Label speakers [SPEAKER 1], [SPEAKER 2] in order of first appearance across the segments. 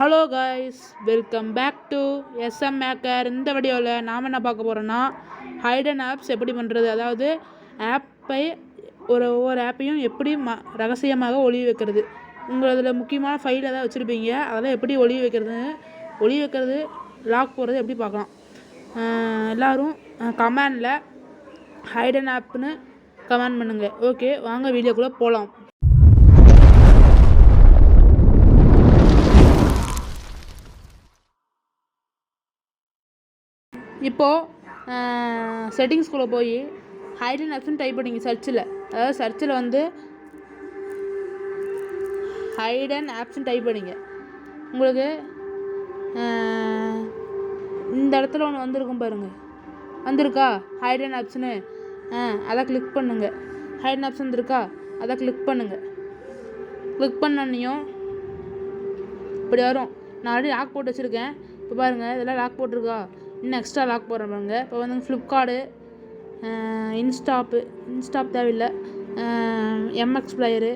[SPEAKER 1] Hello guys welcome back to SM maker இந்த வீடியோவில் நாம் என்ன பார்க்க போகிறோன்னா ஹைடன் ஆப்ஸ் எப்படி பண்ணுறது அதாவது ஆப்பை ஒரு ஒவ்வொரு ஆப்பையும் எப்படி ம ரகசியமாக ஒளி வைக்கிறது? உங்களதில் முக்கியமான ஃபைல் ஏதாவது வச்சுருப்பீங்க. அதெல்லாம் எப்படி ஒளி வைக்கிறது ஒளி வைக்கிறது லாக் போகிறது எப்படி பார்க்கலாம்? எல்லோரும் எல்லாரும் கமெண்டில் ஹைடன் ஆப்னு கமெண்ட் பண்ணுங்கள் ஓகே வாங்க வீடியோக்குள்ளே போகலாம் இப்போது செட்டிங்ஸ்குள்ளே போய் ஹைட்ரன் ஆப்ஷன் டைப் பண்ணிங்க சர்ச்சில் அதாவது சர்ச்சில் வந்து ஹைடன் ஆப்ஷன் டைப் பண்ணிங்க. உங்களுக்கு இந்த இடத்துல ஒன்று வந்திருக்கும் பாருங்கள் வந்திருக்கா? ஹைடன் ஆப்ஷனு ஆ அதை கிளிக் பண்ணுங்கள் ஹைடன் ஆப்ஷன் இருக்கா? அதை கிளிக் பண்ணுங்கள் கிளிக் பண்ணனையும் இப்படி வரும். நான் ஆல்ரெடி லாக் போட்டு வச்சுருக்கேன். இப்போ பாருங்கள் இதெல்லாம் லாக் போட்டிருக்கா? இன்னும் எக்ஸ்ட்ரா லாக் போடுறேன் பாருங்க. இப்போ வந்து ஃப்ளிப்கார்டு இன்ஸ்டாப்பு இன்ஸ்டாப் தேவையில்லை. எம்எக்ஸ் பிளேயரு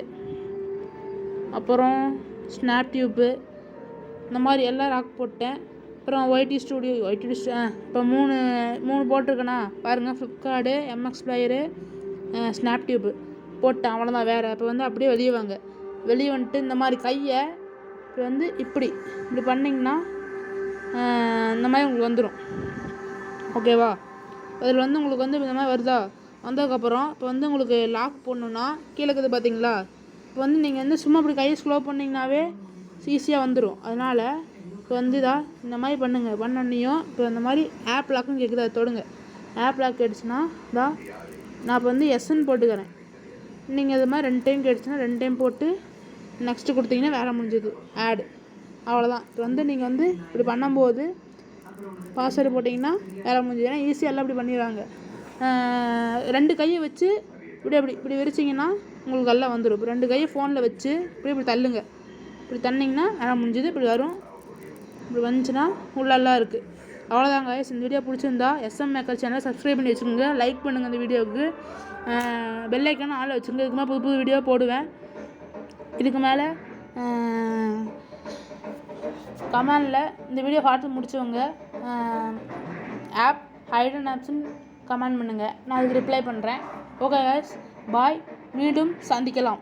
[SPEAKER 1] அப்புறம் ஸ்னாப் டியூப்பு இந்த மாதிரி எல்லாம் லாக் போட்டேன். அப்புறம் ஒய்டி ஸ்டூடியோ ஒய்டி இப்போ மூணு மூணு போட்டிருக்கேண்ணா பாருங்கள் Flipkart MX player Snaptube போட்டேன். அவ்வளோதான் வேறு. இப்போ வந்து அப்படியே வெளியே வாங்க. வெளியே வந்துட்டு இந்த மாதிரி கையை இப்போ வந்து இப்படி இப்படி பண்ணிங்கன்னா இந்த மாதிரி உங்களுக்கு வந்துடும் ஓகேவா? அதில் வந்து உங்களுக்கு வந்து இந்த மாதிரி வருதா? வந்ததுக்கப்புறம் இப்போ வந்து உங்களுக்கு லாக் போடணுன்னா கீழே இருக்குது பார்த்தீங்களா இப்போ வந்து நீங்கள் வந்து சும்மா இப்படி கையை ஸ்லோ பண்ணிங்கனாவே ஈஸியாக வந்துடும் அதனால் இப்போ வந்து இதா இந்த மாதிரி பண்ணுங்கள் பண்ணோன்னையும் இப்போ இந்த மாதிரி ஆப் லாக்கும் கேட்குது அதை தொடுங்க. ஆப் லாக் கேட்டுச்சுன்னா இதா நான் இப்போ வந்து எஸ்ன்னு போட்டுக்கிறேன். நீங்கள் இது மாதிரி ரெண்டு டைம் கேட்டுச்சுன்னா ரெண்டு டைம் போட்டு நெக்ஸ்ட்டு கொடுத்தீங்கன்னா வேலை முடிஞ்சது. ஆடு அவ்வளோதான் இப்போ வந்து நீங்கள் வந்து இப்படி பண்ணும்போது பாஸ்வேர்டு போட்டிங்கன்னா வேலை முடிஞ்சது. ஏன்னா ஈஸியாக எல்லாம் இப்படி பண்ணிடுறாங்க. ரெண்டு கையை வச்சு இப்படி அப்படி இப்படி விரிச்சிங்கன்னா உங்களுக்கு எல்லாம் வந்துடும் இப்போ ரெண்டு கையை ஃபோனில் வச்சு இப்படி இப்படி தள்ளுங்க. இப்படி தள்ளிங்கன்னா வேலை முடிஞ்சது. இப்படி வரும். இப்படி வந்துச்சுன்னா உள்ளெல்லாம் இருக்குது அவ்வளோதாங்க இந்த வீடியோ பிடிச்சிருந்தா எஸ்எம் மேக்கர் சேனலை சப்ஸ்கிரைப் பண்ணி வச்சுக்கோங்க. லைக் பண்ணுங்கள் இந்த வீடியோவுக்கு பெல் ஐக்கான ஆள் வச்சுக்கோங்க. இதுக்கு மேலே புது புது வீடியோ போடுவேன். இதுக்கு மேலே கமெண்டில் இந்த வீடியோ பார்த்து முடிச்சவங்க ஆப் ஹைடன் ஆப்ஸ்னு கமெண்ட் பண்ணுங்கள் நான் அதுக்கு ரிப்ளை பண்ணுறேன் ஓகே guys பாய் மீண்டும் சந்திக்கலாம்.